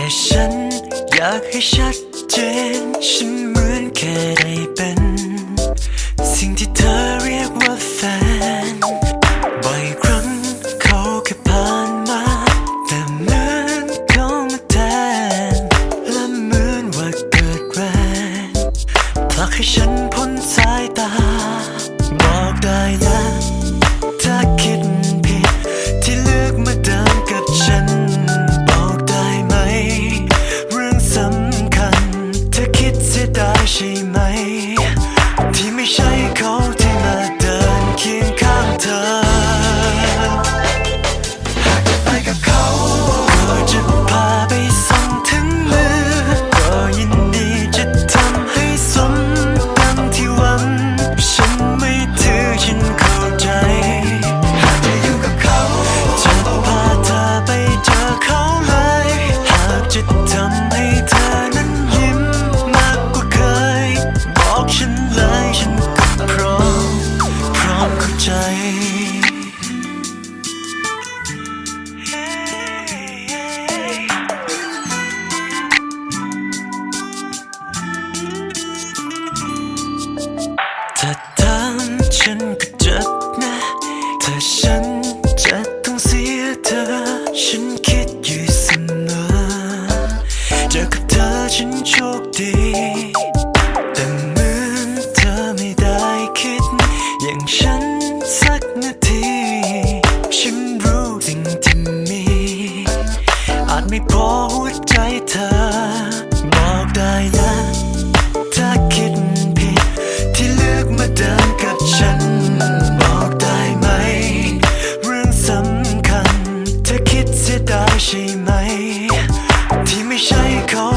แค่ฉันอยากให้ชัดเจน ฉันเหมือนแค่ได้เป็น สิ่งที่เธอ อาจไม่พอหัวใจเธอ บอกได้นะถ้าคิดผิด ที่เลือกมาเดินกับฉัน บอกได้ไหม เรื่องสำคัญ เธอคิดเสียดายใช่ไหม ที่ไม่ใช่เขา